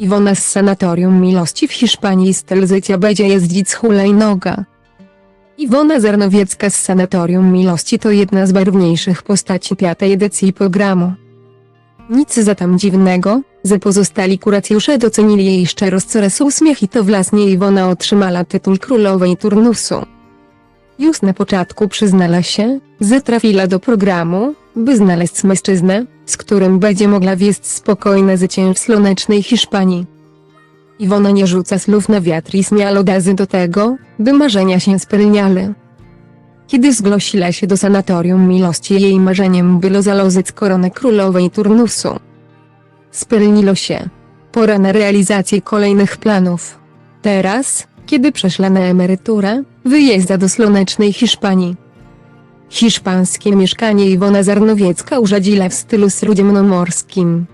Iwona z Sanatorium Miłości w Hiszpanii styl życia będzie jeździć z hulajnoga. Iwona Zarnowiecka z Sanatorium Miłości to jedna z barwniejszych postaci piątej edycji programu. Nic zatem dziwnego, że pozostali kuracjusze docenili jej szczerość oraz uśmiech i to właśnie Iwona otrzymała tytuł królowej turnusu. Już na początku przyznała się, że trafiła do programu, by znaleźć mężczyznę, z którym będzie mogła wieść spokojne życie w słonecznej Hiszpanii. Iwona nie rzuca słów na wiatr i śmiało dazy do tego, by marzenia się spełniały. Kiedy zgłosiła się do sanatorium miłości jej marzeniem było zalożyć koronę królowej turnusu. Spełniło się. Pora na realizację kolejnych planów. Teraz, kiedy przeszła na emeryturę, wyjeżdża do słonecznej Hiszpanii. Hiszpańskie mieszkanie Iwona Zarnowiecka urządziła w stylu śródziemnomorskim.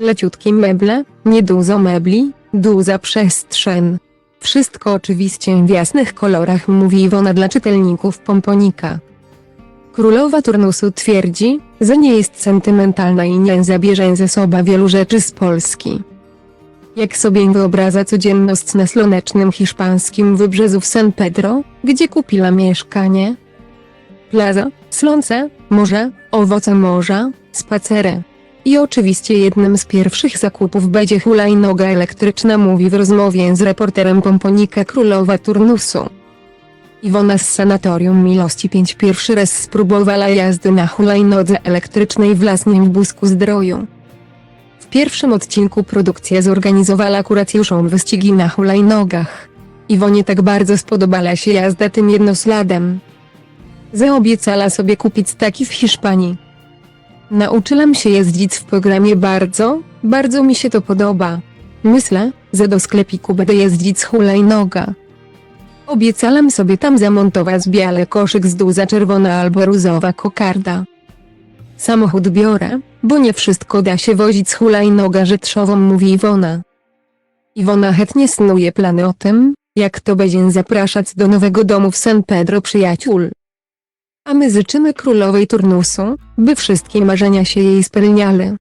Leciutkie meble, niedużo mebli, duża przestrzeń. Wszystko oczywiście w jasnych kolorach mówi Iwona dla czytelników Pomponika. Królowa turnusu twierdzi, że nie jest sentymentalna i nie zabierze ze sobą wielu rzeczy z Polski. Jak sobie wyobraża codzienność na słonecznym hiszpańskim wybrzeżu w San Pedro, gdzie kupiła mieszkanie? Plaza, słońce, morze, owoce morza, spacery. I oczywiście jednym z pierwszych zakupów będzie hulajnoga elektryczna mówi w rozmowie z reporterem Pomponika Królowa Turnusu. Iwona z Sanatorium Miłości 5 pierwszy raz spróbowała jazdy na hulajnodze elektrycznej w Lasnym Busku Zdroju. W pierwszym odcinku produkcja zorganizowała kuracjuszom wyścigi na hulajnogach. Iwonie tak bardzo spodobała się jazda tym jednosladem. Zaobiecała sobie kupić taki w Hiszpanii. Nauczyłam się jeździć w programie bardzo, bardzo mi się to podoba. Myślę, że do sklepiku będę jeździć z hulajnoga. Obiecałam sobie tam zamontować biały koszyk z duza czerwona albo różowa kokarda. Samochód biorę, bo nie wszystko da się wozić z hulajnoga rzetrzową mówi Iwona. Iwona chętnie snuje plany o tym, jak to będzie zapraszać do nowego domu w San Pedro przyjaciół. A my życzymy królowej turnusu, by wszystkie marzenia się jej spełniały.